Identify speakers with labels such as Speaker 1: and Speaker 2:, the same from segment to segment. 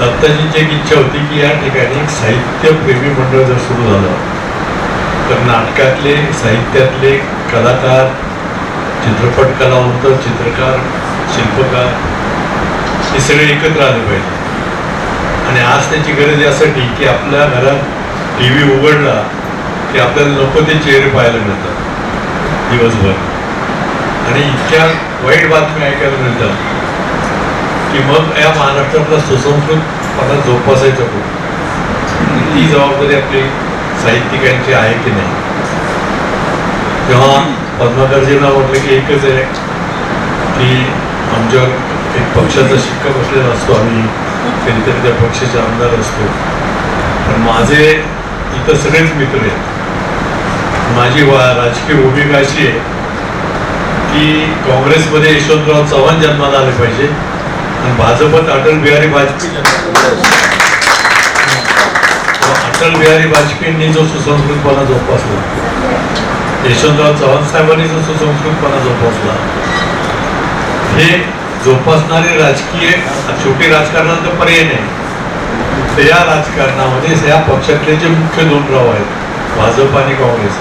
Speaker 1: दत्ताजींची एक इच्छा होती की या ठिकाणी साहित्य प्रेमी मंडळ जर सुरू झालं तर नाटकातले साहित्यातले कलाकार चित्रपट कलावंत चित्रकार शिल्पकार हे सगळे एकत्र आले पाहिजे. आणि आज त्याची गरज यासाठी की आपल्या घरात टी व्ही उघडला की आपल्याला नको ते चेहरे पाहायला मिळतात दिवसभर. आणि इतक्या वाईट बातम्या ऐकायला मिळतात. की मग या महाराष्ट्रातला सुसंस्कृतपणा जोपासायचा कुठे ती जबाबदारी आपली साहित्यिकांची आहे की नाही? तेव्हा पद्माकरजींना म्हटलं की एकच आहे की आमच्यावर एक पक्षाचा शिक्का बसलेला असतो आम्ही कधीतरी त्या पक्षाचे आमदार असतो. पण माझे इथं सगळेच मित्र आहेत. माझी वा राजकीय भूमिका अशी आहे की काँग्रेसमध्ये यशवंतराव चव्हाण जन्माला आले पाहिजे भाजपत अटल बिहारी वाजपेयी. अटल बिहारी वाजपेयींनी जो सुसंस्कृतपणा जोपासला यशवंतराव चव्हाण साहेबांनी जो सुसंस्कृतपणा जोपासला हे जोपासणारे राजकीय छोटी राजकारणात पर्याय नाही. तर या राजकारणामध्ये या पक्षातले जे मुख्य दोन राव आहेत भाजप आणि काँग्रेस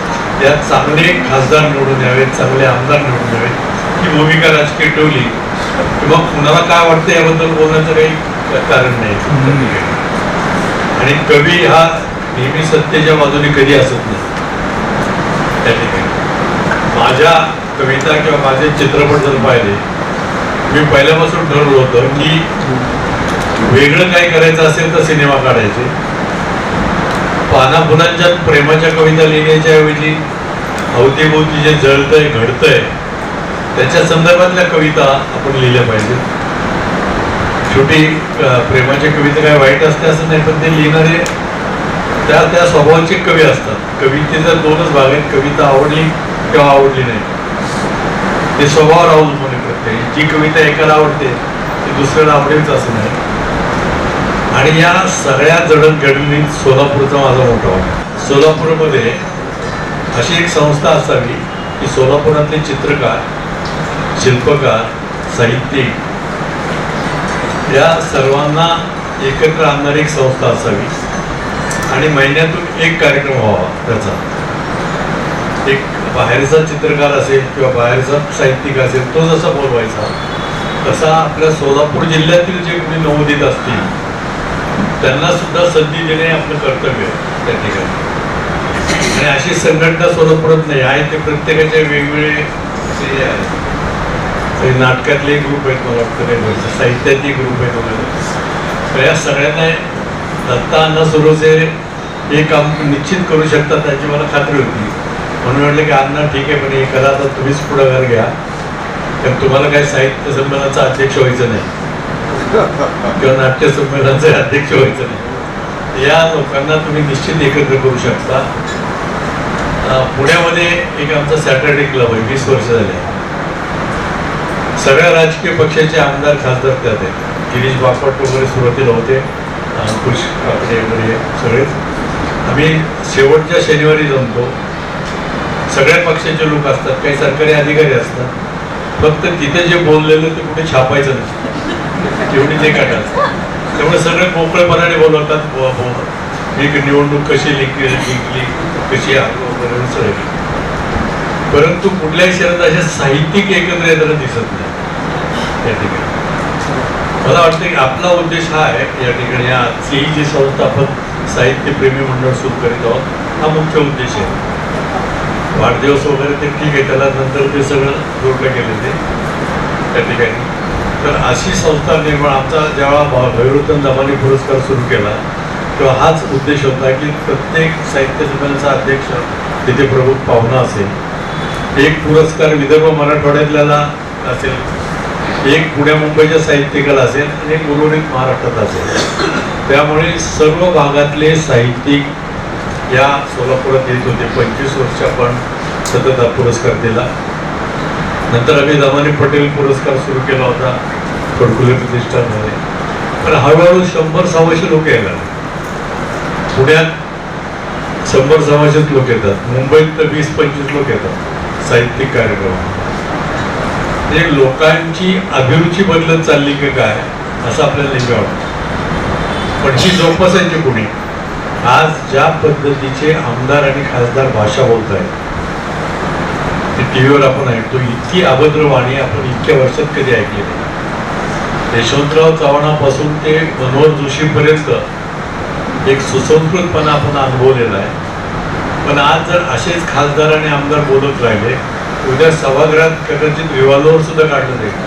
Speaker 1: यात चांगले खासदार निवडून यावेत चांगले आमदार निवडून यावेत ही भूमिका राजकीय ठेवली. किंवा मग कुणाला काय वाटतं याबद्दल बोलण्याचं काही कारण नाही. आणि कवी हा नेहमी सत्तेच्या बाजूने कधी असत नाही. त्या ठिकाणी. माझ्या कविता किंवा माझे चित्रपट जर पाहिले मी पहिल्यापासून ठरवलं होतं की वेगळं काही करायचं असेल तर सिनेमा काढायचे. पानाफुलांच्या प्रेमाच्या कविता लिहिण्याच्या ऐवजी अवतीभोवती जे जळतंय घडतंय त्याच्या संदर्भातल्या कविता आपण लिहिल्या पाहिजेत. शेवटी प्रेमाच्या कविता काय वाईट असते असं नाही पण ते लिहिणारे त्या त्या स्वभावाचे कवी असतात. कविते जर दोनच भाग आहेत कविता आवडली किंवा आवडली नाही. ते स्वभाव राहून आहे करते जी कविता एकाला आवडते ती दुसऱ्याला आवडेलच असं नाही. आणि या सगळ्या जडणघडणीत सोलापूरचा माझा मोठा वाटा सोलापूरमध्ये अशी एक संस्था असावी की सोलापुरातले चित्रकार शिल्पकार साहित्यिक या सर्वांना एकत्र आणणारी एक संस्था असावी. आणि महिन्यातून एक कार्यक्रम व्हावा त्याचा. एक बाहेरचा चित्रकार असेल किंवा बाहेरचा साहित्यिक असेल तो जसा बोलवायचा तसा आपल्या सोलापूर जिल्ह्यातील जे कोणी नवोदित असतील त्यांना सुद्धा संधी देणे आपलं कर्तव्य आहे त्या ठिकाणी. आणि अशी संघटना सोलापुरात नाही आहे ते प्रत्येकाचे वेगवेगळे ते नाटकातले ग्रुप आहेत मला वाटतं काही साहित्यातले ग्रुप आहेत वगैरे तर या सगळ्यांना दत्ता अण्णा सुरोसे हे काम निश्चित करू शकतात त्याची मला खात्री होती. म्हणून म्हटलं की अण्णा ठीक आहे पण हे करा आता तुम्हीच पुढाकार घ्या. कारण तुम्हाला काही साहित्य संमेलनाचा अध्यक्ष व्हायचं नाही. किंवा नाट्य संमेलनाचे अध्यक्ष व्हायचं नाही. या लोकांना तुम्ही निश्चित एकत्र करू शकता. पुण्यामध्ये एक आमचा सॅटर्डे क्लब आहे वीस वर्ष झाले. सगळ्या राजकीय पक्षाचे आमदार खासदार त्यात आहेत. गिरीश बापट वगैरे सुरुवातीला होते. अंकुश काकडे वगैरे सगळेच आम्ही शेवटच्या शनिवारी जमतो. सगळ्या पक्षाचे लोक असतात. काही सरकारी अधिकारी असतात. फक्त तिथे जे बोललेलं ते कुठे छापायचं नसतं तेवढी ते काढायचं त्यामुळे सगळे मोकळेपणाने बोलवतात. बुवा एक निवडणूक कशी लिंकली जिंकली कशी आलो वगैरे सगळे. परंतु कुठल्याही शहरात असे साहित्यिक एकत्र येताना दिसत नाही. त्या ठिकाणी. मला वाटतं की आपला उद्देश हा आहे या ठिकाणी आजची जी संस्था आपण साहित्यप्रेमी मंडळ सुरू करीत आहोत. हा मुख्य उद्देश आहे. वाढदिवस वगैरे ते ठीक आहे त्याला नंतर ते सगळं जोडलं गेलं ते त्या ठिकाणी. तर अशी संस्था निर्माण आमचा जेव्हा भैरुतन भैरवतन पुरस्कार सुरू केला तेव्हा हाच उद्देश होता की प्रत्येक साहित्य संमेलनाचा अध्यक्ष तिथे प्रमुख पाहुणा असेल. एक पुरस्कार विदर्भ मराठवाड्यातल्याला असेल. एक पुण्या मुंबईच्या साहित्यिकाला असेल आणि एक उर्वरित महाराष्ट्रात असेल. त्यामुळे सर्व भागातले साहित्यिक या सोलापुरात येत होते. पंचवीस वर्ष आपण सतत हा पुरस्कार दिला. नंतर आम्ही दमानी पटेल पुरस्कार सुरू केला होता. कडकुले प्रतिष्ठानमध्ये पण हळूहळू शंभर सव्वाशे लोक येणार पुण्यात शंभर सव्वाशेच लोक येतात. मुंबईत तर वीस पंचवीस लोक येतात. साहित्यिक कार्यक्रम म्हणजे लोकांची अभिरुची बदलत चालली की काय? असं आपल्याला नेहमी वाटतं पण ही जोपासायची कोणी? आज ज्या पद्धतीचे आमदार आणि खासदार भाषा बोलत आहेत ते टी व्हीवर आपण ऐकतो इतकी अभद्र वाणी आपण इतक्या वर्षात कधी ऐकली नाही. यशवंतराव चव्हाणापासून ते मनोहर जोशीपर्यंत एक सुसंस्कृतपणा आपण अनुभवलेला आहे. पण आज जर असेच खासदार आणि आमदार बोलत राहिले उद्या सभागृहात कदाचित विवादावर सुद्धा काढलं जाईल.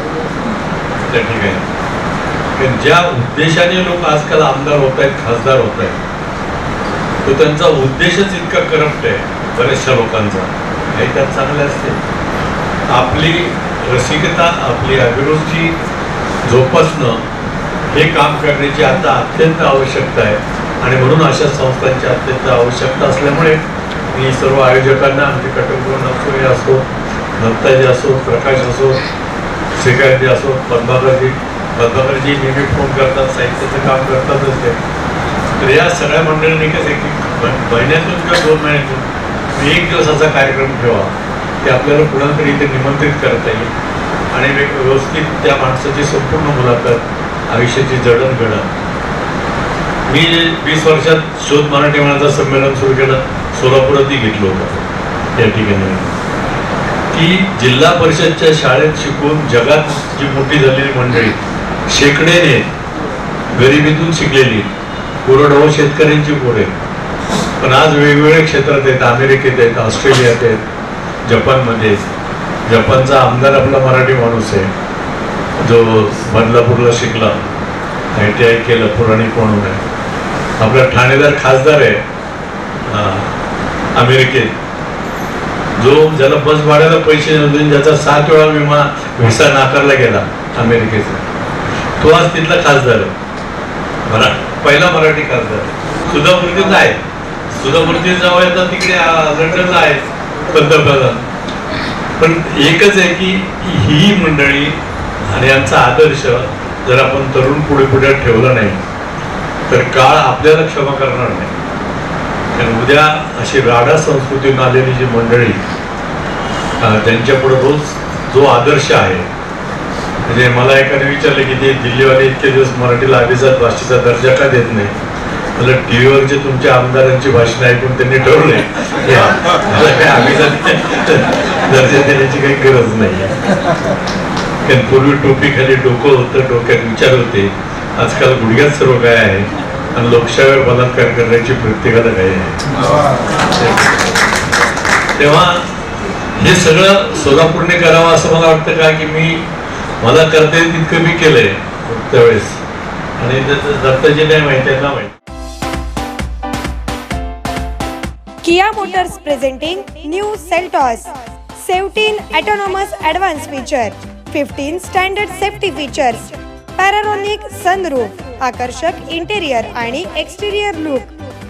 Speaker 1: त्या ठिकाणी. कारण ज्या उद्देशाने लोक आजकाल आमदार होत आहेत खासदार होत आहेत तो त्यांचा उद्देशच इतका करप्ट आहे बऱ्याचशा लोकांचा. काही त्यात चांगले असते. आपली रसिकता आपली अभिरुची जोपासणं हे काम करण्याची आता अत्यंत आवश्यकता आहे. आणि म्हणून अशा संस्थांची अत्यंत आवश्यकता असल्यामुळे मी सर्व आयोजकांना आमचे कटकभवन असो हे असो दत्ताजी असो प्रकाश असो श्रीकांतजी असो पद्माकरजी पद्माकरजी नेहमी फोन करतात साहित्याचं काम करतातच ते. तर या सगळ्या मंडळींनी कसं आहे की महिन्यातून किंवा दोन महिन्यातून एक दिवसाचा कार्यक्रम ठेवा. ते आपल्याला कुणाला तरी इथे निमंत्रित करता येईल. आणि व्यवस्थित त्या माणसाची संपूर्ण मुलाखत आयुष्याची जडणघडण मी वीस वर्षात शोध मराठी मनाचं संमेलन सुरू केलं सोलापुरातही घेतलं होतं. या ठिकाणी. की जिल्हा परिषदच्या शाळेत शिकून जगात जी मोठी झालेली मंडळी शेकड्याने गरिबीतून शिकलेली कोरडवाहू शेतकऱ्यांची पोरे. पण आज वेगवेगळ्या क्षेत्रात आहेत अमेरिकेत आहेत ऑस्ट्रेलियात आहेत जपानमध्ये जपानचा आमदार आपला मराठी माणूस आहे. जो बदलापूरला शिकला आय टी आय केलं पुराणिक म्हणून आहे. आपला ठाणेदार खासदार आहे अमेरिकेत. जो ज्याला बस भाड्याला पैसे नव्हते ज्याचा सात वेळा विमा व्हिसा नाकारला गेला अमेरिकेचा तो आज तिथला खासदार आहे. मरा पहिला मराठी खासदार सुधा मूर्तीचा आहे. सुधा मूर्ती जावं येतात तिकडे लंडनला आहे पंतप्रधान. पण एकच आहे की ही मंडळी आणि यांचा आदर्श जर आपण तरुण पुढे पुढे ठेवला नाही तर काळ आपल्याला क्षमा करणार नाही. उद्या अशी राडा संस्कृतीतून आलेली जी मंडळी त्यांच्यापुढं रोज जो आदर्श आहे म्हणजे मला एकाने विचारलं की ते दिल्लीवाले इतके दिवस मराठीला अभिजात भाषेचा दर्जा का देत नाही? मला टी व्हीवरचे तुमच्या आमदारांची भाषण ऐकून त्यांनी ठरवले मला काही अभिजात दर्जा देण्याची काही गरज नाही. कारण पूर्वी टोपी खाली डोकं होतं डोक्यात विचार होते. आजकाल गुडघ्यात सर्व काय आहे आणि लोकशाहीवर बलात्कार करण्याची प्रत्येकाला काही आहे? तेव्हा हे सगळं सोलापूरने करावं असं मला वाटतं का की मी मला करता येईल तितकं मी केलंय त्यावेळेस. आणि दत्ताजी नाही माहिती आहे ना माहिती.
Speaker 2: Kia Motors presenting new Seltos. 17 autonomous advanced feature, 15 standard safety features, panoramic sunroof आकर्षक इंटेरियर आणि एक्सटेरियर लुक